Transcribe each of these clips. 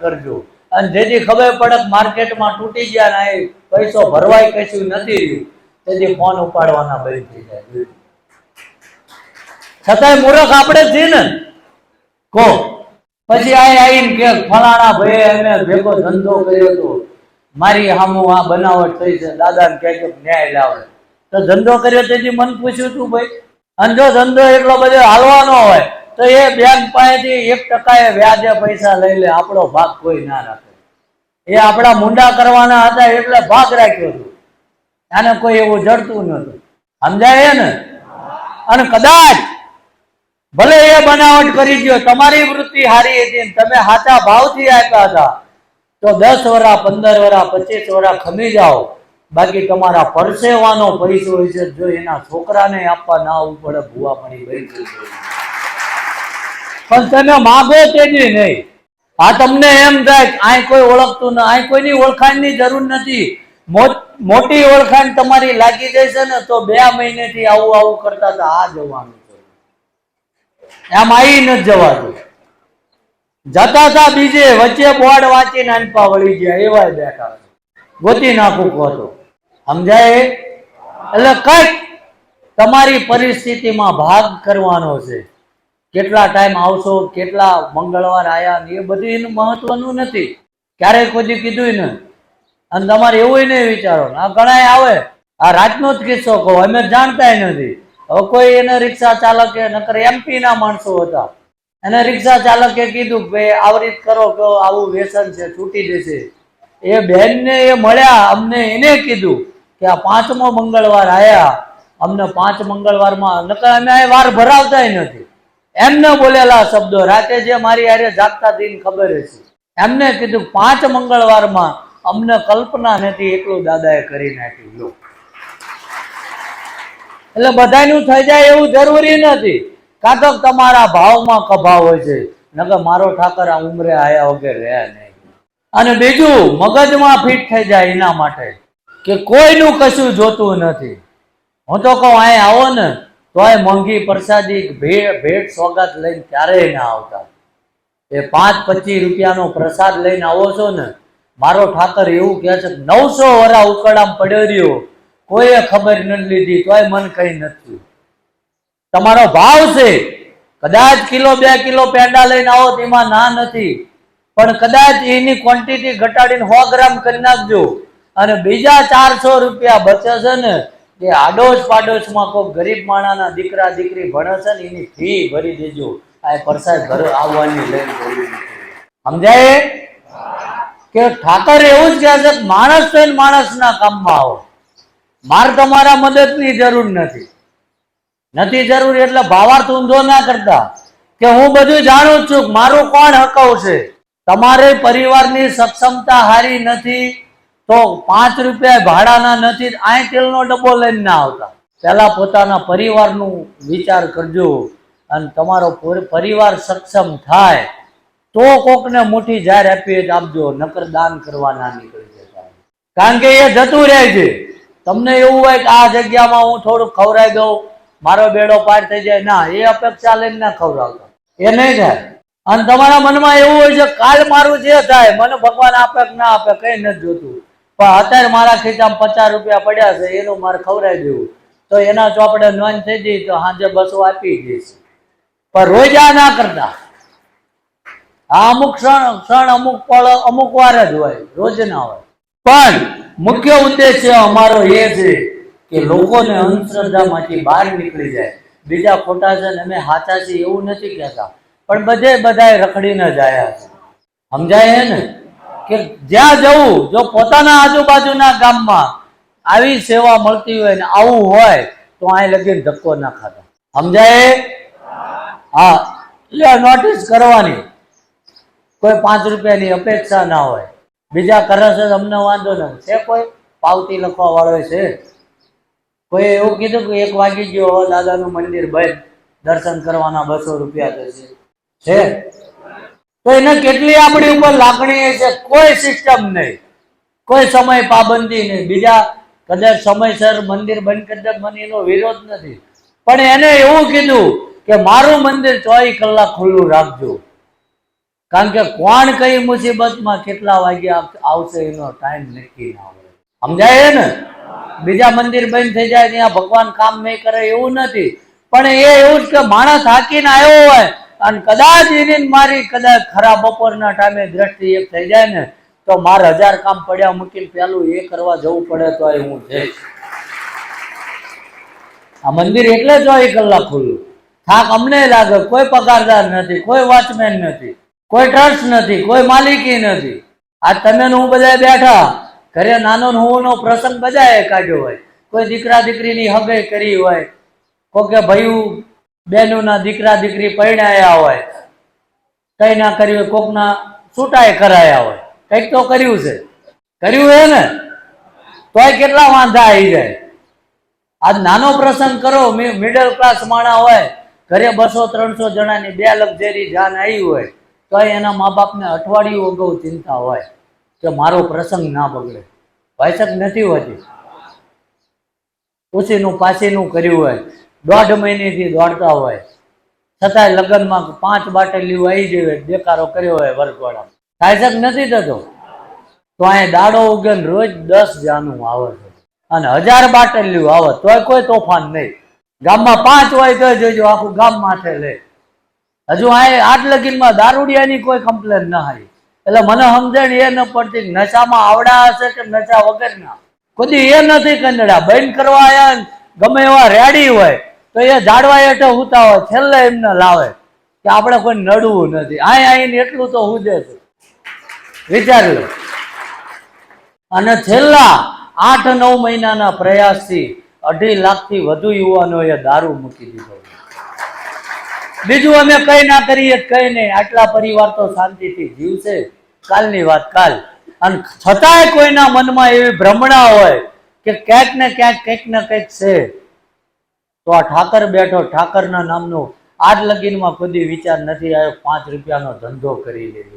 કરજો. અને જેથી ખબર પડે માર્કેટમાં તૂટી ગયા ને પૈસો ભરવાય કશું નથી રહ્યું. તેથી ફોન ઉપાડવાના બંધ થઈ જાય. છતાંય મૂર્ખ આપણે જ ને. કો પછી આ આવીને કે ફલાણા ભાઈ એને ભેગો ધંધો કર્યો હતો મારી સામું આ બનાવટ થઈ છે. દાદાને કહે કે ન્યાય લાવે. તો ધંધો કર્યો તેથી મન પૂછ્યું તું ભાઈ. અને જો ધંધો એટલો બધો હાલવાનો હોય તો એ બેંક પાસેથી એક ટકાએ વ્યાજે પૈસા લઈ લે, આપણો ભાગ કોઈ ના રાખે. એ આપણા મુંડા કરવાના હતા એટલે ભાગ રાખ્યો હતો. આને કોઈ એવું જડતું નતું સમજાય ને અને કદાચ ભલે એ બનાવટ કરી ગયો, તમારી વૃત્તિ હારી હતી તમે સાચા ભાવથી આપ્યા હતા, તો દસ વરા, પંદર વરા, પચીસ વરા ખમી જાઓ. બાકી તમારા પરસેવાનો પૈસો હોય છે જો એના છોકરાને આપવા ના આવવું પડે ભૂવા પડી ગઈ પણ તમે માગો તેની નહીં. આ તમને એમ થાય અહીં કોઈ ઓળખતું ના અહીં કોઈની ઓળખાણની જરૂર નથી. મોટી ઓળખાણ તમારી લાગી જશે ને તો બે મહિનેથી આવું આવું કરતા હતા. આ જવાનું એમ આવી નથી જવાતું જતા હતા બીજે, વચ્ચે બોર્ડ વાંચીને નાનપા વળી ગયા. એવા બેઠા ગોતી નાખું કહો સમજાય? એટલે કંઈક તમારી પરિસ્થિતિમાં ભાગ કરવાનો છે. કેટલા ટાઈમ આવશો, કેટલા મંગળવાર આયા ને એ બધું એનું મહત્વનું નથી. ક્યારેય કોઈ કીધું નહીં. અને તમારે એવું નહીં વિચારો આ ઘણા આવે. આ રાતનો જ કિસ્સો કહો, અમે જાણતા નથી. હવે કોઈ એને રિક્ષા ચાલકે, નકર એમપી ના માણસો હતા. એને રિક્ષા ચાલકે કીધું કે ભાઈ આવી રીત કરો કે આવું વ્યસન છે છૂટી જશે. એ બેનને એ મળ્યા, અમને એને કીધું કે આ પાંચમો મંગળવાર આયા. અમને પાંચ મંગળવારમાં, નકર અમે વાર ભરાવતા નથી. એમને બોલેલા શબ્દો. રાતે જે મારી હારે જાગતા દિન ખબર હશે. એમને કીધું, પાંચ મંગળવારમાં અમને કલ્પના નથી એટલું દાદાએ કરી નાખ્યું. લો. એટલે બધાનું થઈ જાય એવું જરૂરી નથી. કાં તો તમારા ભાવમાં કભાવ હોય છે. નકર મારો ઠાકર આ ઉમરે આયા વગર રહ્યા નહીં. અને બીજું, મગજમાં ફિટ થઈ જાય એના માટે કે કોઈનું કશું જોતું નથી. હું તો કહું અહીં આવો ને. તો એ મોંઘી પ્રસાદી ભેટ ભેટ સોગાત લઈને ક્યારેય ના આવતા. એ પાંચ પચીસ રૂપિયાનો પ્રસાદ લઈને આવો છો ને, મારો ઠાકર એવું કહે છે, નવસો વરા ઉકળામ પડ્યો રહ્યો. કોઈએ ખબર નથી લીધી, તોય મન કઈ નથી. તમારો ભાવ છે. કદાચ કિલો, બે કિલો પેંડા લઈને આવો તેમાં ના નથી. પણ કદાચ એની ક્વોન્ટિટી ઘટાડીને સો ગ્રામ કરી નાખજો. અને બીજા ચારસો રૂપિયા બચે છે ને એ આડોશ પાડોશમાં કોઈ ગરીબ માણાના દીકરા, દીકરી ભણે છે ને એની ફી ભરી દેજો. આ પ્રસાદ ઘર આવવાની લઈને સમજાય? કે ઠાકર એવું જ કહે છે માણસ થઈને માણસના કામમાં આવો. મારે તમારા મદદની જરૂર નથી. નથી જરૂર એટલે ભાવાર્થ ઊંધો ના કરતા. કે હું બધું જાણું છું મારું કોણ હકવશે? તમારે પરિવારની સક્ષમતા હારી નથી. તો પાંચ રૂપિયા ભાડાના નથી, આય તેલનો ડબ્બો લઈને ના આવતા. પહેલાં પોતાના પરિવારનું વિચાર કરજો અને તમારો પર- પરિવાર સક્ષમ થાય તો કોકને મોટી જાહેર આપી જ આપજો, નકર દાન કરવા ના નીકળી જતા. કારણ કે એ જતું રહે છે. તમને એવું હોય કે આ જગ્યામાં હું થોડુંક ખવડાવી દઉં, મારો બેડો પાર થઈ જાય, ના, એ અપેક્ષા લઈને ના ખવડાવતા. એ નહીં થાય. અને તમારા મનમાં એવું હોય છે કાલ મારું જે થાય, મને ભગવાન આપે કે ના આપે, કઈ નથી જોતું. પણ અત્યારે મારા ખીચામાં પચાસ રૂપિયા પડ્યા છે, એનું મારે ખવડાવી દેવું. તો એના ચોપડે નોંધ થઈ જઈ તો સાંજે બસો આપી દઈશ. પણ રોજ ના કરતા. આ અમુક ક્ષણ ક્ષણ અમુક પળ, અમુક વાર જ હોય, રોજ ના હોય. પણ મુખ્ય ઉદ્દેશ્ય અમારો એ છે કે લોકોને અંધશ્રદ્ધામાંથી બહાર નીકળી જાય. બીજા ખોટા છે ને અમે સાચા છીએ એવું નથી કહેતા. પણ બધે બધાએ રખડીને જ આયા છે. સમજાય ને? કે જ્યાં જવું, જો પોતાના આજુબાજુના ગામમાં આવી સેવા મળતી હોય ને આવું હોય, તો અહીં લગીને ધક્કો ના ખાતા સમજાય? હા. એટલે નોટિસ કરવાની. કોઈ પાંચ રૂપિયાની અપેક્ષા ના હોય. બીજા કરશે અમને વાંધો ન છે કોઈ? પાવતી લખવા વાળો છે? કોઈ એવું કીધું કે એક વાગી ગયો દાદાનું મંદિર બંધ. દર્શન કરવાના બસો રૂપિયા થશે. છે? તો એને કેટલી આપણી ઉપર લાગણી છે? કોઈ સિસ્ટમ નહીં. કોઈ સમય પાબંદી નહીં. બીજા કદાચ સમયસર મંદિર બંધ કરી મને એનો વિરોધ નથી. પણ એને એવું કીધું કે મારું મંદિર ચોવીસ કલાક ખુલ્લું રાખજો. કારણ કે કોણ કઈ મુસીબતમાં કેટલા વાગ્યા આવશે એનો ટાઈમ નક્કી ના હોય. સમજાય ને? બીજા મંદિર બંધ થઈ જાય ત્યાં ભગવાન કામ નહીં કરે એવું નથી. પણ એ એવું જ કે માણસ હાકીને આવ્યો હોય અને કદાચ એની મારી, કદાચ ખરા બપોરના ટાઈમે દ્રષ્ટિ એક થઈ જાય ને, તો મારે હજાર કામ પડ્યા મૂકીને પેલું એ કરવા જવું પડે તો હું જઈશ. આ મંદિર એટલે ચોવીસ કલાક ખુલ્લું. થાક અમને લાગે, કોઈ પગારદાર નથી, કોઈ વોચમેન નથી, કોઈ ટ્રસ્ટ નથી, કોઈ માલિકી નથી. આ તમે હું બધા બેઠા, ઘરે નાનો હું પ્રસંગ બધાએ કાઢ્યો હોય. કોઈ દીકરા દીકરીની હગે કરી હોય, કોકે ભાઈયું બહેનોના દીકરા દીકરી પરણાયા હોય, કઈ ના કર્યું હોય, કોકના છૂટાએ કરાયા હોય. કંઈક તો કર્યું છે. કર્યું હે ને, તોય કેટલા વાંધા આવી જાય. આજ નાનો પ્રસંગ કરો મિડલ ક્લાસ માણા હોય, ઘરે બસો, ત્રણસો જણાની બે લક્ઝરી જાન આવી હોય તો એના મા બાપને અઠવાડિયું અગાઉ ચિંતા હોય કે મારો પ્રસંગ ના બગડે. ભાઈસક નથી હોતી. ઉછીનું પાછીનું કર્યું હોય. દોઢ મહિનેથી દોડતા હોય. છતાંય લગ્નમાં પાંચ બાટલીઓ આવી હોય દેકારો કર્યો હોય વર્ગવાળા ભાઈસક નથી થતો? તો અહીંયા દાડો ઉગે રોજ દસ જાનું આવે છે. અને હજાર બાટલીઓ આવે, તોય કોઈ તોફાન નહીં. ગામમાં પાંચ હોય તો જોજો, આખું ગામ માથે લે. હજુ આ આટ લગીનમાં દારૂડિયાની કોઈ કમ્પ્લેન ના આવી એટલે મને સમજણ એ ન પડતી નશામાં આવડા હશે કે નશા વગરના. કોઈ એ નથી કંદડા બંધ કરવા આયા ગમે એવા રેડી હોય તો એ ઝાડવા હેઠે હુતા હોય, છેલ્લે એમને લાવે કે આપણે કોઈ નડવું નથી. આય આઈને એટલું તો હુજે છે. વિચાર અને છેલ્લા આઠ નવ મહિનાના પ્રયાસથી અઢી લાખથી વધુ યુવાનોએ દારૂ મૂકી દીધો. બીજું અમે કઈ ના કરીએ કઈ નહીં. આટલા પરિવાર તો શાંતિથી જીવશે. કાલની વાત કાલ. અને છતાંય કોઈના મનમાં એવી ભ્રમણા હોય કે ક્યાંક ને ક્યાંક કંઈક ને કંઈક છે. તો આ ઠાકર બેઠો, ઠાકરના નામનો આજ લગીનમાં કદી વિચાર નથી આવ્યો, પાંચ રૂપિયાનો ધંધો કરી લેવો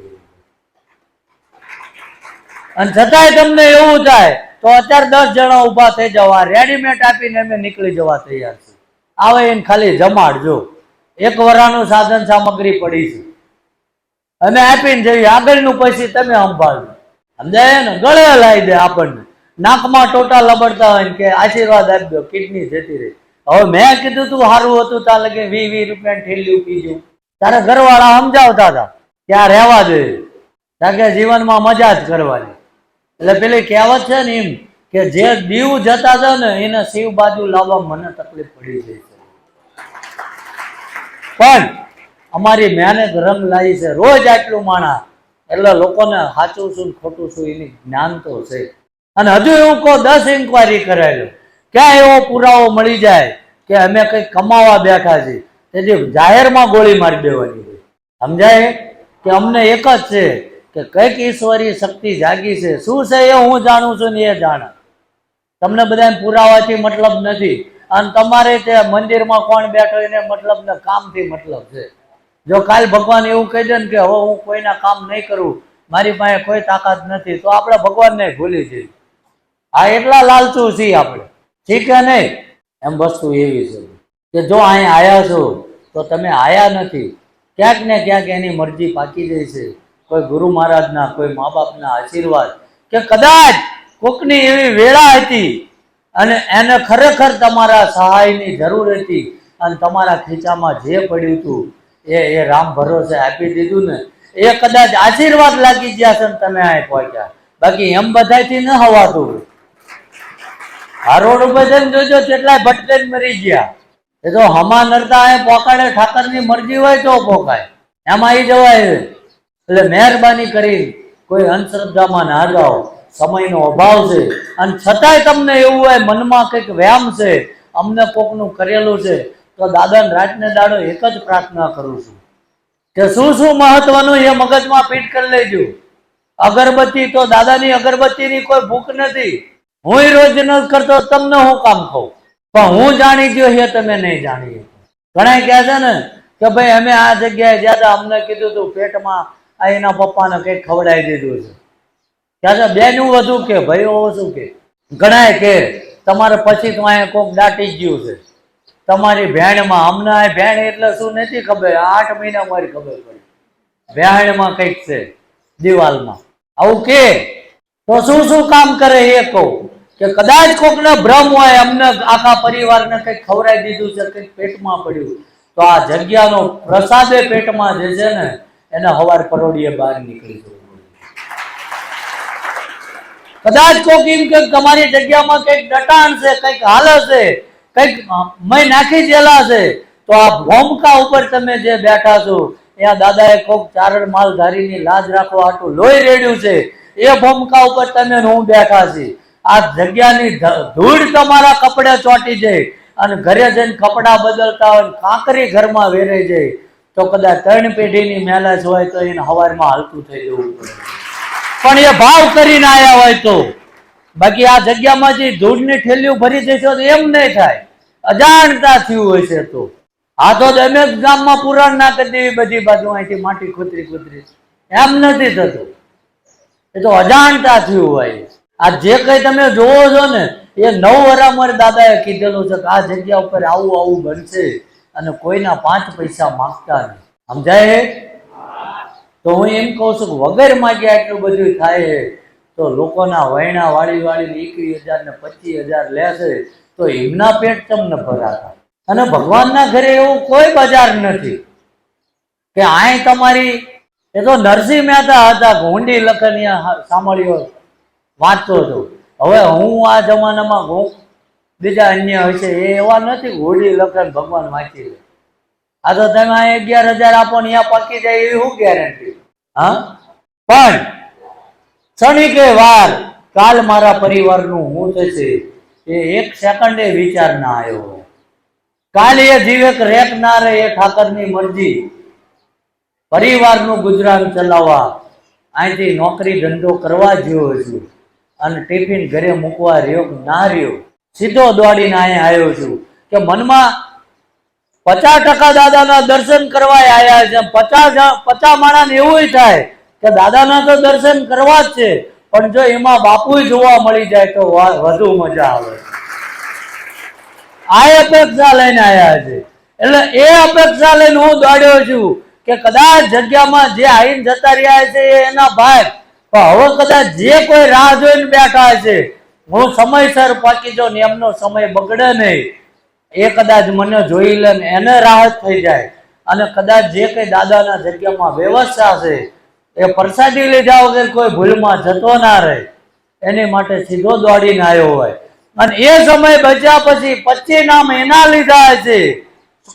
અને છતાંય તમને એવું થાય, તો અત્યારે દસ જણા ઊભા થઈ જવા રેડીમેડ આપીને અમે નીકળી જવા તૈયાર છે આવે એને ખાલી જમાડજો. એક વરાનું સાધન સામગ્રી પડી છે. અમે આપીને જઈએ, આગળનું પછી તમે સંભાળજો. સમજાય ને? ગળે લાવી દે આપણને. નાકમાં ટોટા લબડતા હોય કે આશીર્વાદ આપજો, કિડની જતી રહી. હવે મેં કીધું તું સારું હતું ત્યાં લગે વી વી રૂપિયા ઠેલ્યું પીજું તારે ઘરવાળા સમજાવતા હતા ત્યાં રહેવા જોઈએ કારણ કે જીવનમાં મજા જ કરવાની. એટલે પેલી કહેવત છે ને એમ કે જે દીવ જતા હતા ને, એને શિવ બાજુ લાવવા મને તકલીફ પડી ગઈ છે. પણ અમારી મહેનત રંગ લાવી છે. રોજ આટલું માણા. એટલે લોકોને સાચું શું ખોટું શું એની જ્ઞાન તો છે. અને હજુ એવું કહો દસ ઇન્કવાયરી કરાયેલો. ક્યાં એવો પુરાવો મળી જાય કે અમે કંઈક કમાવા બેઠા છીએ? તેથી જાહેરમાં ગોળી મારી દેવાની હોય. સમજાય? કે અમને એક જ છે કે કંઈક ઈશ્વરી શક્તિ જાગી છે. શું છે એ હું જાણું છું ને એ જાણે. તમને બધાને પુરાવાથી મતલબ નથી. અને તમારે તે મંદિરમાં કોણ બેઠો એને મતલબ ને કામથી મતલબ છે. જો કાલ ભગવાન એવું કહી દે ને કે હવે હું કોઈના કામ નહીં કરું, મારી પાસે કોઈ તાકાત નથી, તો આપણે ભગવાનને ભૂલી જઈએ. આ એટલા લાલચું છીએ આપણે. ઠીક કે નહીં? એમ વસ્તુ એવી છે કે જો અહીં આવ્યા છો, તો તમે આયા નથી. ક્યાંક ને ક્યાંક એની મરજી પાકી જાય છે. કોઈ ગુરુ મહારાજના, કોઈ મા બાપના આશીર્વાદ કે કદાચ કોકની એવી વેળા હતી અને એને ખરેખર તમારા સહાયની જરૂર હતી અને તમારા ખીચામાં જે પડ્યું હતું, એ એ રામ ભરોસે આપી દીધું ને, એ કદાચ આશીર્વાદ લાગી ગયા છે તમે અહીં પહોંચ્યા. બાકી એમ બધાયથી ન હવાતું. આ રોડ જોજો, કેટલાય ભટકે મરી ગયા. એ તો હમા નરતા અહીં પોકાડે, ઠાકરની મરજી હોય તો પોકાય એમાં એ જવાય. એટલે મહેરબાની કરી કોઈ અંધશ્રદ્ધામાં ના જાઓ. સમયનો અભાવ છે. અને છતાંય તમને એવું હોય, મનમાં કંઈક વ્યામ છે, અમને કોકનું કરેલું છે, તો દાદાને રાતને દાડો એક જ પ્રાર્થના કરું છું. કે શું શું મહત્વનું એ મગજમાં ફીટ કરી લેજો. અગરબત્તી તો દાદાની અગરબત્તીની કોઈ ભૂખ નથી. હું રોજ ન કરતો તમને હું કામ કહું? પણ હું જાણી ગયો એ તમે નહીં જાણી ઘણા કહે છે ને કે ભાઈ અમે આ જગ્યાએ જ્યાં અમને કીધું હતું પેટમાં આ એના પપ્પાને કંઈક ખવડાવી દીધું છે. ક્યાં છે, બેનું વધુ કે ભાઈઓ ઓછું કે? ઘણા કે તમારે પછી તો અહીંયા કોક દાટી ગયું છે. તમારી ભેણમાં, અમને ભેણ એટલે શું નથી ખબર? આઠ મહિના મારી ખબર પડી. ભેણમાં કંઈક છે, દિવાલમાં. આવું કે? તો શું શું કામ કરે એ કહું? કે કદાચ કોકને ભ્રમ હોય, અમને આખા પરિવારને કંઈક ખવડાવી દીધું છે કંઈક પેટમાં પડ્યું. તો આ જગ્યાનો પ્રસાદે પેટમાં જે છે ને, એને હવાર પરોડીએ બહાર નીકળી જવું કદાચ કોક એમ કે તમારી જગ્યામાં કંઈક ડટાણ છે, કંઈક હાલ છે કંઈક મય નાખી દેલા છે, તો આ ભોમકા ઉપર તમે જે બેઠા છો ત્યાં દાદાએ કોક ચારણ માલધારીની લાજ રાખવા આટલું લોહી રેડ્યું છે, એ ભોમકા ઉપર તમે હું બેઠા છીએ. આ જગ્યાની ધૂળ તમારા કપડે ચોંટી જાય અને ઘરે જઈને કપડાં બદલતા હોય કાંકરી ઘરમાં વેરાઈ જાય. તો કદાચ ત્રણ પેઢીની મેલાજ હોય તો એને હવારમાં હાલતું થઈ જવું પણ એ ભાવ કરીને આયા હોય તો. બાકી આ જગ્યામાં જે ધૂળની ઠેલીઓ ભરી જશે તો એમ નહીં થાય. અજાણતા થયું હોય છે તો. આ તો અમે ગામમાં પુરાણ ના કરી દેવી બધી બાજુ અહીંથી માટી કૂતરી કૂતરી એમ નથી થતું. એ તો અજાણતા થયું હોય. આ જે કઈ તમે જોવો છો ને, એ નવ વરામર દાદાએ કીધેલું છે કે આ જગ્યા ઉપર આવું આવું બનશે અને કોઈના પાંચ પૈસા માંગતા નહીં. સમજાય? તો હું એમ કહું છું કે વગર માગ્યા એટલું બધું થાય તો લોકોના વૈણા વાળી વાળી એકવીસ હજાર ને પચીસ હજાર લે છે, તો એમના પેટ તમને ભરાતા. અને ભગવાનના ઘરે એવું કોઈ બજાર નથી. કે આય તમારી, એ તો નરસિંહ મહેતા હતા ઘોંડી લખનિયા સાંભળ્યો. વાંચતો હતો. હવે હું આ જમાનામાં હું બીજા અન્ય હશે એ એવા નથી હોળી લખન ભગવાન વાંચી લે. આ તો તમે અગિયાર હજાર આપો ને અહીંયા પકી જાય એવી શું ગેરંટી હા? પણ ક્ષણિકે વાર કાલ મારા પરિવારનું હું થશે, એ એક સેકન્ડે વિચાર ના આવ્યો કાલ એ જીવેક રેક ના રહે એ ઠાકરની મરજી. પરિવારનું ગુજરાન ચલાવવા, અહીંથી નોકરી ધંધો કરવા જેવો છું. અને ટિફિન ઘરે મૂકવા રહ્યો ના રહ્યો? સીધો દોડીને અહીંયા આવ્યો છું. કે મનમાં પચાસ ટકા દાદાના દર્શન કરવા આવ્યા છે. પચાસ પચાસ માણસ એવું થાય કે દાદાના તો દર્શન કરવા જ છે. પણ જો એમાં બાપુ જોવા મળી જાય તો વધુ મજા આવે. આ અપેક્ષા લઈને આવ્યા છે. એટલે એ અપેક્ષા લઈને હું દોડ્યો છું કે કદાચ જગ્યામાં જે આઈને જતા રહ્યા છે એના ભાઈ પણ હવે કદાચ જે કોઈ રાહ જોઈને બેઠા છે હું સમયસર પાકી જાઉં ને એમનો સમય બગડે નહીં, એ કદાચ મને જોઈ લે ને એને રાહત થઈ જાય. અને કદાચ જે કઈ દાદાના જગ્યામાં વ્યવસ્થા છે, એ પ્રસાદી લીધા વગર કોઈ ભૂલમાં જતો ના રહે, એની માટે સીધો દોડીને આવ્યો હોય. અને એ સમય બચ્યા પછી પચીસ નામ એના લીધા છે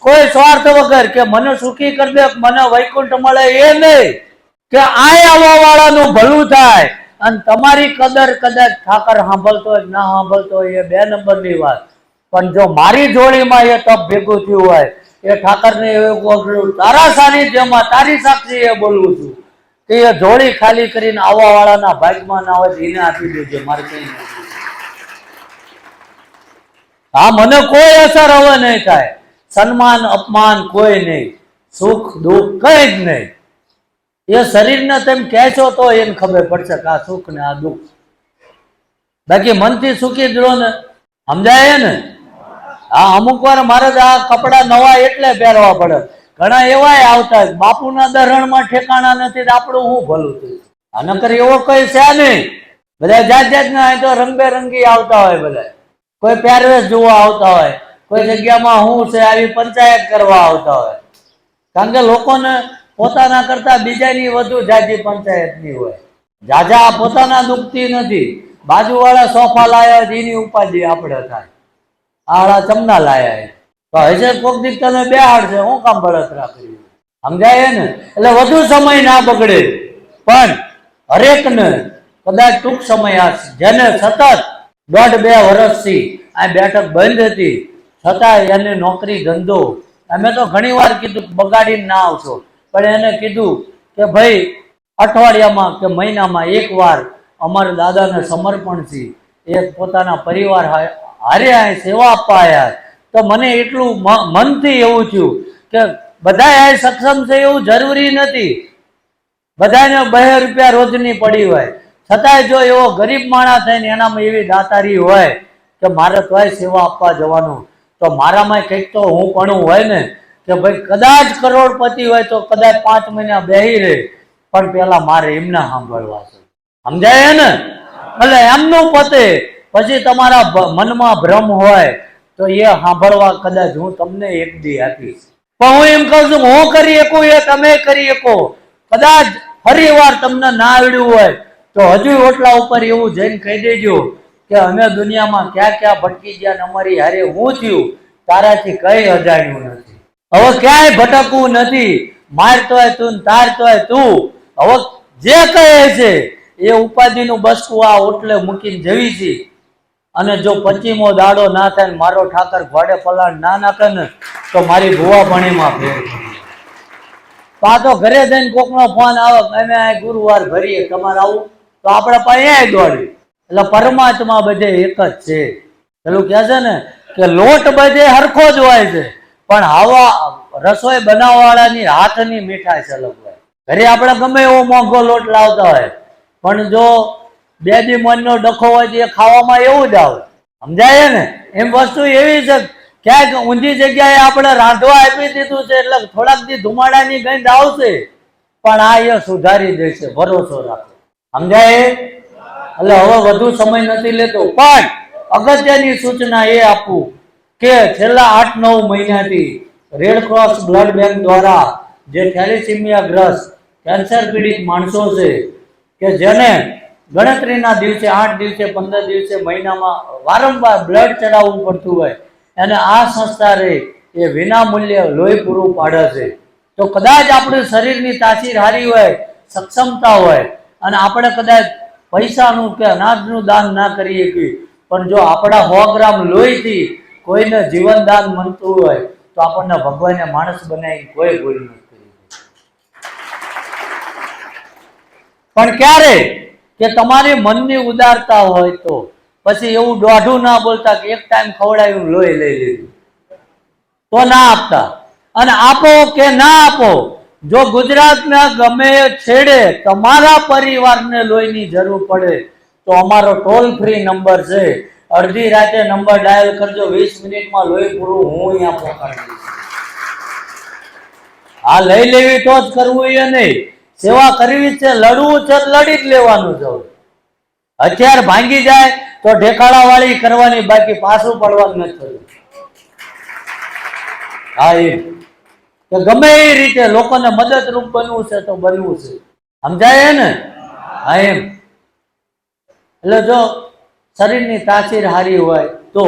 કોઈ સ્વાર્થ વગર કે મને સુખી કરી દે મને વૈકુંઠ મળે એ નહીં. કે આય આવવા વાળાનું ભલું થાય. અને તમારી કદર કદાચ ઠાકર સાંભળતો હોય ના સાંભળતો હોય, એ બે નંબરની વાત. પણ જો મારી જોડીમાં એ તપ ભેગું થયું હોય, એ ઠાકરને એવું તારા સાનિધ્યમાં, તારી સાક્ષી એ બોલવું છું. કે એ જોડી ખાલી કરીને આવવા વાળાના ભાગમાં ના હોય એને આપી દેજો, મારે કઈ હા, મને કોઈ અસર હવે નહીં થાય. સન્માન, અપમાન કોઈ નહીં. સુખ, દુઃખ કઈ જ નહીં. એ શરીરને તેમ કહેશો તો એને ખબર પડશે કે આ સુખ ને આ દુઃખ. બાકી મનથી સુખી જ ને. સમજાય ને? હા, અમુક વાર મારે આ કપડા નવા એટલે પહેરવા પડે. ઘણા એવાય આવતા બાપુના દરણમાં ઠેકાણા નથી આપણું હું ભલું થયું? આ નકર એવો કઈ છે નહીં. બધા જાત જાતના તો રંગબેરંગી આવતા હોય બધા. કોઈ પહેરવેશ જોવા આવતા હોય. કોઈ જગ્યામાં હું છે આવી પંચાયત કરવા આવતા હોય. કારણ કે લોકોને પોતાના કરતા બીજાની વધુ જાજી પંચાયતની હોય. જાજા પોતાના દુખતી નથી. બાજુવાળા સોફા લાયા એની ઉપાધિ આપણે થાય. આળા ચમના લાયા. તો હજે કોક દીક તમે બે હાડ છે, હું કામ બળતરા કર્યું સમજાય ને? એટલે વધુ સમય ના બગડે. પણ હરેકને કદાચ ટૂંક સમય આ જેને સતત દોઢ બે વર્ષથી આ બેઠક બંધ હતી, છતાં એને નોકરી ધંધો. અમે તો ઘણી વાર કીધું બગાડીને ના આવશો. પણ એને કીધું કે ભાઈ, અઠવાડિયામાં કે મહિનામાં એક વાર અમારા દાદાને સમર્પણથી એ પોતાના પરિવાર હારે આ સેવા આપવા આવ્યા તો મને એટલું મનથી એવું થયું કે બધા આ સક્ષમ છે એવું જરૂરી નથી. બધાને બે રૂપિયા રોજની પડી હોય. છતાંય જો એવો ગરીબ માણસ થાય ને એનામાં એવી દાતારી હોય કે મારે તોય સેવા આપવા જવાનું. તો મારામાં કંઈક તો હું પણ હોય ને કે ભાઈ કદાચ કરોડપતિ હોય તો કદાચ પાંચ મહિના બેહી રહે. પણ પેલા મારે એમને સાંભળવા છે. સમજાય ને? એટલે એમનું પતે, પછી તમારા મનમાં ભ્રમ હોય, તો એ સાંભળવા કદાચ હું તમને એક દી આપીશ. પણ હું એમ કહું છું, હું કરી શકું એ, તમે કરી શકો. કદાચ ફરી વાર તમને ના આવડ્યું હોય, તો હજુ ઓટલા ઉપર એવું જઈને કહી દેજો કે અમે દુનિયામાં ક્યાં ક્યાં ભટકી ગયા ને અમારી હારે હું થયું? તારાથી કઈ અજાણ્યું નથી. હવે ક્યાંય ભટકવું નથી. મારતોય તું તારતોય તું. હવે જે કહે છે, એ ઉપાધિનું બસકું આ ઓટલે મૂકીને જવી છે. અને જો પચીમો દાડો ના થાય મારો ઠાકર ઘોડે પલાણ ના નાખે ને, તો મારી ભુવા ભણીમાં ફેર તો આ તો ઘરે જઈને કોકનો ફોન આવે અમે આ ગુરુવાર ભરીએ, તમારે આવું? તો આપણે અહીંયા દોડ્યું એટલે પરમાત્મા બધે એક જ છે. પેલું કહે છે ને કે લોટ બધે હરખો જ હોય છે. પણ આવા રસોઈ બનાવવાળાની હાથની મીઠાઈ અલગ હોય. ઘરે આપણે ગમે એવો મોંઘો લોટ લાવતા હોય, પણ જો બે દી મનનો ડખો હોય તો એ ખાવામાં એવું જ આવે. સમજાય ને? એમ વસ્તુ એવી છે, ક્યાંક ઊંધી જગ્યાએ આપણે રાંધવા આપી દીધું છે એટલે થોડાક દી ધુમાડાની ગંધ આવશે, પણ આ એ સુધારી દેશે ભરોસો રાખો. સમજાય એટલે હવે વધુ સમય નથી લેતો. પણ અગત્યની સૂચના એ આપું કે છેલ્લા આઠ નવ મહિનાથી રેડ ક્રોસ બ્લડ બેંક દ્વારા જે થેલિસિમિયા ગ્રસ્ત કેન્સર પીડિત માણસો છે, કે જેને ગણતરીના દિવસે, આઠ દિવસે, પંદર દિવસે મહિનામાં વારંવાર બ્લડ ચડાવવું પડતું હોય, અને આ સંસ્થા રે એ વિના મૂલ્યે લોહી પૂરું પાડે છે. તો કદાચ આપણે શરીરની તાસીર હારી હોય, સક્ષમતા હોય, અને આપણે કદાચ પૈસાનું કે અનાજનું દાન ના કરી શકીએ, પણ જો આપણા સો ગ્રામ લોહીથી કોઈને જીવનદાન મળતું હોય તો આપણને ભગવાને માણસ બનાવી કોઈ ભૂલ નથી પણ ક્યારે કે તમારી મનની ઉદારતા હોય તો? પછી એવું દોઢું ના બોલતા કે એક ટાઈમ ખવડાવ્યું લોહી લઈ લીધું. તો ના આપતા. અને આપો કે ના આપો જો ગુજરાતના ગમે છેડે તમારા પરિવારને લોહીની જરૂર પડે તો અમારો ટોલ ફ્રી નંબર છે અડધી રાતે નંબર ડાયલ કરજો, વીસ મિનિટમાં લોહી પૂરું હું અહીંયા પહોંચાડી દઈશ. આ લઈ લેવી તો જ કરવું એ નહીં. સેવા કરવી છે, લડવું છે, લડી જ લેવાનું છે હથિયાર ભાંગી જાય તો ઢેકાળા વાળી કરવાની બાકી પાછું પડવાનું નથી હા એમ તો ગમે એ રીતે લોકોને મદદરૂપ બનવું છે તો બનવું છે. સમજાય ને? હા, એમ. એટલે જો શરીરની તાસીર હારી હોય તો.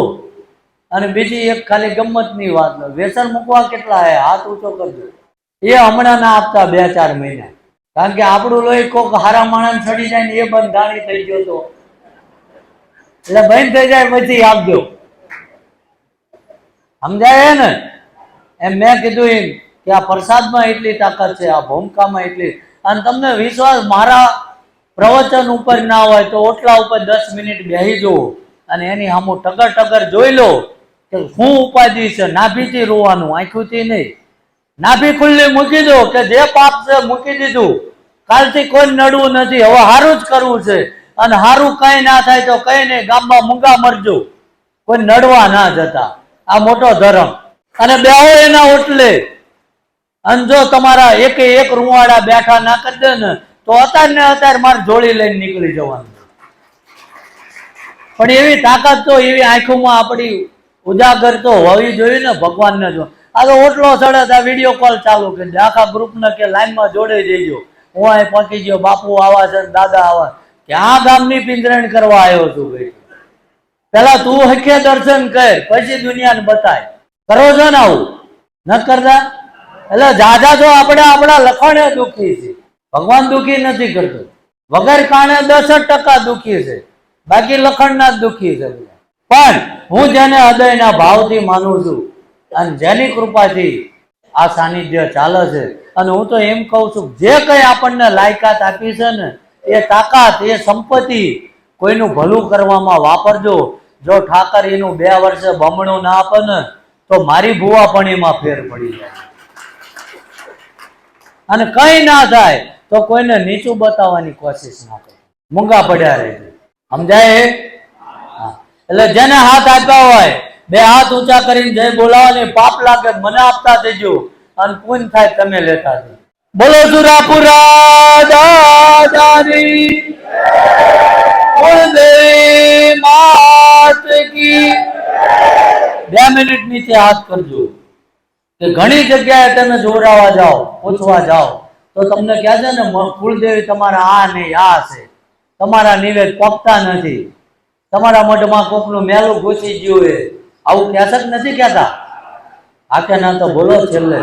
અને બીજી એક ખાલી ગમતની વાત વ્યસન મૂકવા કેટલા હે? હાથ ઊંચો કરજો. એ હમણાં ના આપતા બે ચાર મહિના. કારણ કે આપણું લોહી કોક હારા માણસ ચડી જાય ને એ બંધાણી થઈ ગયો તો. એટલે બંધ થઈ જાય પછી આપજો. સમજાય ને? એમ મેં કીધું એમ કે આ પ્રસાદમાં એટલી તાકાત છે, આ ભૂમકામાં એટલી. અને તમને વિશ્વાસ, મારા પ્રવચન ઉપર ના હોય તો ઓટલા ઉપર દસ મિનિટ બેસી જવું અને એની સામું ટગર ટગર જોઈ લો કે શું ઉપાધિ છે, નાભીથી રોવાનું, આંખુંથી નહીં. નાભી ખુલ્લી મૂકી દો કે જે પાપ છે મૂકી દીધું. કાલથી કોઈ નડવું નથી, હવે સારું જ કરવું છે. અને સારું કઈ ના થાય તો કઈ નહીં, ગામમાં મૂંગા મરજો. કોઈ નડવા ના જતા. આ મોટો ધર્મ. અને બેહો એના ઓટલે. અને જો તમારા એકે એક રૂવાડા બેઠા ના કરી દે ને તો અત્યારે ને અત્યારે મારે જોડી લઈને નીકળી જવાનું. પણ એવી તાકાત તો એવી આંખોમાં આપણી ઉજાગર તો હોવી જોઈએ ને ભગવાનને જો. આ તો ઓટલો ચડે તો વીડિયો કોલ ચાલુ કરી દે. આખા ગ્રુપને કે લાઈનમાં જોડે જઈજો હું અહીં પહોંચી ગયો, બાપુ આવા છે દાદા આવા. કે આ ગામની પિંજરણ કરવા આવ્યો છું ભાઈ. પેલા તું હખે દર્શન કર, પછી દુનિયાને બતાય. કરો છો ને આવું? ન કરતા? એટલે જાજા તો આપણે આપણા લખણે દુઃખી છે. ભગવાન દુઃખી નથી કરતો. વગર કારણે દસ જ ટકા દુઃખી છે. બાકી લખણના જ દુઃખી છે પણ હું જેને હૃદયના ભાવથી માનું છું, અને જેની કૃપાથી આ સાનિધ્ય ચાલે છે, અને હું તો એમ કહું છું, જે કંઈ આપણને લાયકાત આપી છે ને, એ તાકાત, એ સંપત્તિ કોઈનું ભલું કરવામાં વાપરજો. જો ઠાકર એનું બે વર્ષે બમણું ના આપે ને, તો મારી ભુવાપણીમાં ફેર પડી જાય. અને કઈ ના થાય તો કોઈને નીચું બતાવવાની કોશિશ ના કરે. મૂંગા પડ્યા રહેજો સમજાય? એટલે જેને હાથ આપ્યા હોય, બે હાથ ઊંચા કરીને જય બોલાવાની પાપ લાગે મને આપતા દેજો અને પુણ્ય થાય તમે લેતા જજો બોલો સુરાપુરા દાદાની બે મિનિટ નીચે હાથ કરજો. કે ઘણી જગ્યાએ તમે જોડાવા જાઓ, પૂછવા જાઓ, તો તમને કહે છે ને કુળદેવી તમારા આ નહીં આ છે. તમારા નિવેદ પકતા નથી. તમારા મઢમાં કોકનું મેલું ઘૂસી ગયું એ આવું કહે છે કે નથી કહેતા? આ કે ના તો બોલો છેલ્લે.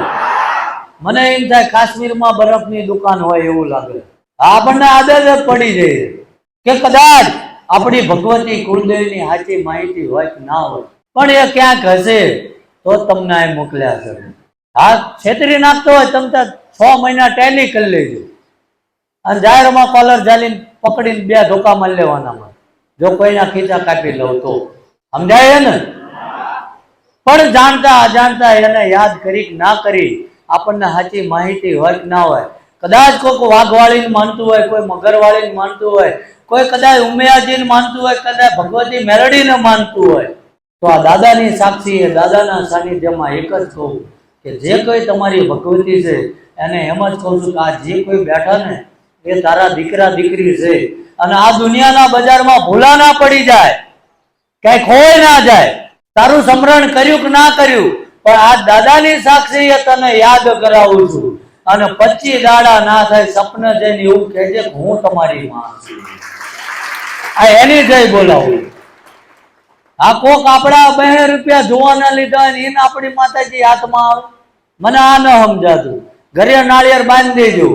મને એમ થાય કાશ્મીરમાં બરફની દુકાન હોય એવું લાગે. આપણને આદત પડી જાય કે કદાચ આપણી ભગવતી કુળદેવીની સાચી માહિતી હોય કે ના હોય. પણ એ ક્યાંક હશે? તો તમને અહીં મોકલ્યા છે. હા છેતરી નાખતો હોય તમે છ મહિના ટેલી કરી લેજો. અને જાહેરમાં કોલર જાલીને પકડીને બે ધોકા લેવાનામાં લેવાના જો કોઈના ખીચા કાપી લઉં તો. સમજાય ને? પણ જાણતા અજાણતા એને યાદ કરી ના કરી, આપણને સાચી માહિતી હોય ના હોય. કદાચ કોઈક વાઘવાળીને માનતું હોય, કોઈ મગરવાળીને માનતું હોય, કોઈ કદાચ ઉમિયાજીને માનતું હોય, કદાચ ભગવતી મેરડીને માનતું હોય. તો આ દાદાની સાક્ષી દાદાના સાનિધ્યમાં એક જ કહું કે જે કોઈ તમારી ભગવતી છે, એને એમ જ કહું છું કે આ જે કોઈ બેઠા ને, એ તારા દીકરા દીકરી છે. અને આ દુનિયાના બજારમાં ભૂલા ના પડી જાય. ક્યાંય ખોય ના જાય. તારું સ્મરણ કર્યું કે ના કર્યું, પણ આ દાદાની સાક્ષી એ તને યાદ કરાવું છું. અને પચી દાડા ના થાય સપન જઈને એવું કહેજે કે હું તમારી માં છું. આ એની જય બોલાવું. આ કોક આપણા બે રૂપિયા જોવાના લીધા ને એને આપણી માતાજી હાથમાં આવે. મને આ ન સમજાતું. ઘરે નાળિયેર બાંધી દેજો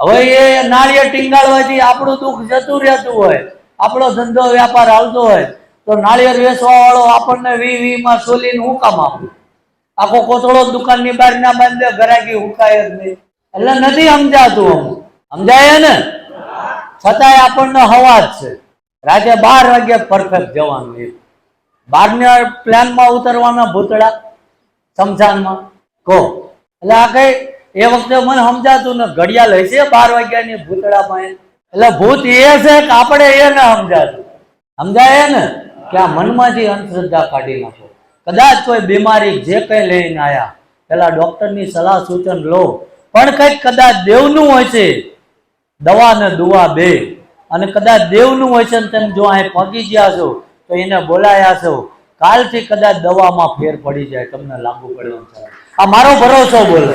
હવે એ નાળિયેર ટીંગાળવાથી આપણું દુઃખ જતું રહેતું હોય. આપણો ધંધો વ્યાપાર હાલતો હોય. તો નાળિયેર વેચવા વાળો આપણને વી વી માં સોલીને હું કામ આપું? આખો કોથળો દુકાનની બહાર ના બાંધે, ઘરાકી હુકાય જ નહીં. એટલે નથી સમજાતું અમુક. સમજાય ને? છતાંય આપણને હવા જ છે. રાતે બાર વાગે પરફેક્ટ જવાનું એક બારના પ્લાનમાં ઉતરવાના ભૂતળા, સમજાનમાં. કહો. એટલે આ કઈ, એ વખતે મને સમજાતું ને ઘડિયાળ હશે બાર વાગ્યાની ભૂતળામાં એટલે ભૂત એ છે કે આપણે એ ના સમજાતું. સમજાય ને? કે આ મનમાંથી અંધશ્રદ્ધા કાઢી નાખો. કદાચ કોઈ બીમારી જે કઈ લઈને આવ્યા પેલા ડોક્ટરની સલાહ સૂચન લો. પણ કંઈક કદાચ દેવનું હોય છે, દવા ને દુવા બે. અને કદાચ દેવનું હોય છે ને તમે જો અહીં પહોંચી ગયા છો તો એને બોલાયા છો. કાલથી કદાચ દવામાં ફેર પડી જાય, તમને લાગુ પડવાનું આ મારો ભરોસો બોલે.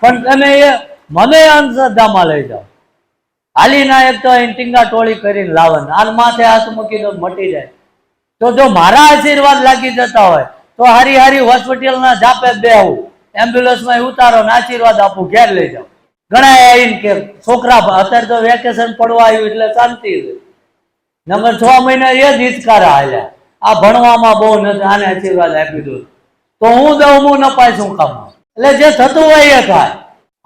પણ તમે એ મને અંધશ્રદ્ધામાં લઈ જાઓ. હાલી ના એક તો અહીં ટીંગા ટોળી કરીને લાવવાનું આ માથે હાથ મૂકી દો મટી જાય. તો જો મારા આશીર્વાદ લાગી જતા હોય, તો હારી હારી હોસ્પિટલના જાપે બેહું. એમ્બ્યુલન્સમાં ઉતારો ને આશીર્વાદ આપું, ઘેર લઈ જાઓ. ઘણા આવીને કે, છોકરા, અત્યારે તો વેકેશન પડવા આવ્યું, એટલે શાંતિ છે. નંબર છ મહિના એ જ હિચકારા હાલ્યા. આ ભણવામાં બહુ નથી આને આશીર્વાદ આપી દો તો હું દઉં, હું નપાય શું કામ? એટલે જે થતું હોય એ થાય.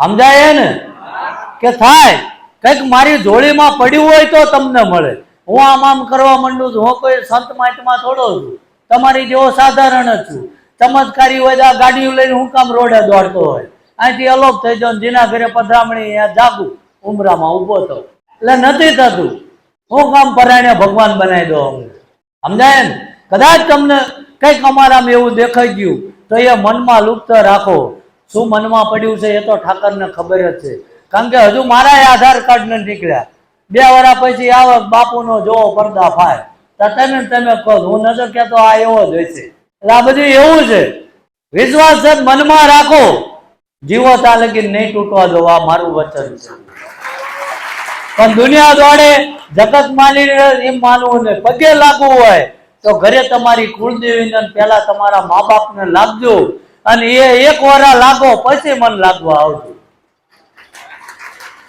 સમજાય ને? કે થાય. કંઈક મારી જોડીમાં પડ્યું હોય તો તમને મળે. હું આમ આમ કરવા માંડું છું. હું કોઈ સંત માતમાં થોડો છું. તમારી જેવો સાધારણ જ છું. ચમત્કારી હોય તો આ ગાડીઓ લઈને હું કામ રોડે દોડતો હોય. અહીંથી અલોપ થઈ જાઉં જીના ઘરે પધરામણી જાગું. ઉમરામાં ઊભો થઉં. એટલે નથી થતું. હું કામ પરાયણે ભગવાન બનાવી દો સમજાય ને? કદાચ તમને કંઈક અમારામાં એવું દેખાઈ ગયું, તો એ મનમાં લુપ્ત રાખો. શું મનમાં પડ્યું છે એ તો ઠાકરને ખબર જ છે. કારણ કે હજુ મારા આધાર કાર્ડ ને નીકળ્યા. બે વર્ષ પછી આવે, બાપુનો જોવો, પડદા ફાય. તો તમે તમે કહો, હું નજર કહેતો આ એવો જ હોય છે. એટલે આ બધું એવું છે. વિશ્વાસ છે મનમાં રાખો. જીવો ત્યાં લગી નહીં તૂટવા દો મારું વચન છે. પણ દુનિયા દોડે જગત માની એમ માનવું ને પગે લાગવું હોય, તો ઘરે તમારી કુળદેવીને પેલા તમારા મા બાપને લાગજો. અને એ એક વરા લાગો, પછી મન લાગવા આવજો.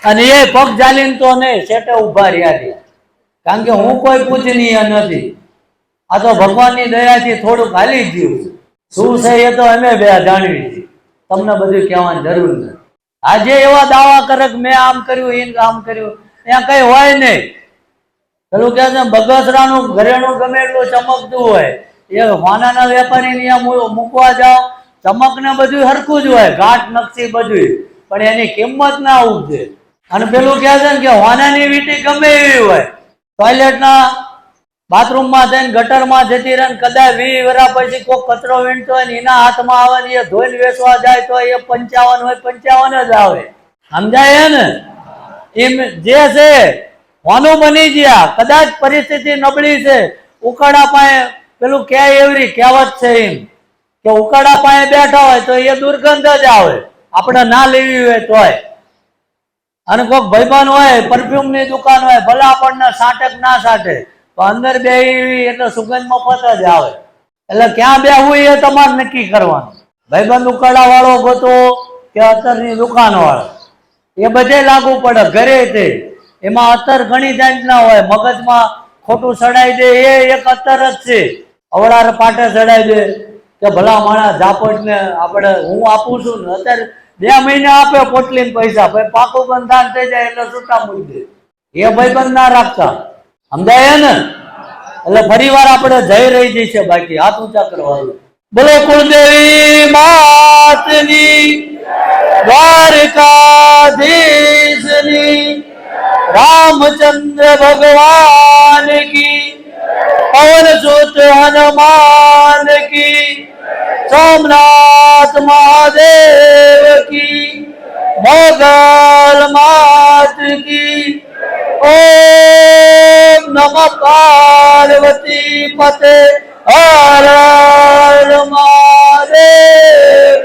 અને એ પગ જાલીન તો નહીં સેટે ઊભા રહ્યા છે. કારણ કે હું કોઈ પૂજનીય નથી. આ તો ભગવાનની દયાથી થોડું ખાલી ગયું. શું છે એ તો અમે બે જાણવી છે. તમને બધું કહેવાની જરૂર નથી. આજે એવા દાવા કરે મેં આમ કર્યું એમ આમ કર્યું. ત્યાં કઈ હોય નહીં. પેલું કે છે, બગસરાનું ઘરેણું ગમે એટલું ચમકતું હોય. એ વાનાના વેપારી ત્યાં મૂકવા જાઓ. ચમક ને બધું સરખું જ હોય ઘાટ નકશી બધું પણ એની કિંમત ના ઉપજે અને પેલું કહે છે ને કે હોનાની વીટી ગમે એવી હોય. ટોયલેટના બાથરૂમમાં જઈને, ગટરમાં જતી રહે કદાચ વી વરા પછી કોઈ કચરો વીણતો હોય ને એના હાથમાં આવે ને એ ધોઈને વેચવા જાય તો એ પંચાવન હોય, પંચાવન જ આવે. સમજાય ને? જે છે હોનું બની ગયા. કદાચ પરિસ્થિતિ નબળી છે. ઉકાળા પાસે પેલું ક્યાંય એવરી કહેવત છે એમ કે ઉકાળા પાસે બેઠા હોય તો એ દુર્ગંધ જ આવે. આપણે ના લેવી હોય તોય. અને કોઈક ભાઈબંધ હોય પરફ્યુમની દુકાન હોય, ભલે આપણને સાટક ના સાટે, તો અંદર બે એટલે સુગંધ મફત જ આવે. એટલે ક્યાં બેહવું એ તમારે નક્કી કરવાનું. ભાઈબંધ ઉકાળા વાળો ગોતો કે અત્તરની દુકાન વાળો એ બધે લાગુ પડે, ઘરે તે. એમાં અત્તર ઘણી જાતના હોય. મગજમાં ખોટું સડાઈ દે, એ એક અત્તર જ છે. અવળાર પાટે સડાઈ દે કે ભલા માણસ ઝાપટ ને આપણે હું આપું છું ને, અત્યારે બે મહિને આપે પોટલી પૈસા, ભાઈ પાકું બંધાન થઈ જાય એટલે છૂટા મૂકી દે. એ ભાઈ બંધ ના રાખતા. સમજાય ને? એટલે ફરી વાર આપણે જઈ રહી જઈ છે બાકી. હાથ ઊંચા કરવાનું બોલો કુળદેવી માતની દ્વારકાધીશની રામચંદ્ર ભગવાન કી, પવન સુત હનુમાન કી, સોમનાથ મહાદેવ કી, મોગલ માત કી, ઓમ નમ પાર્વતી પતે હર મહાદેવ.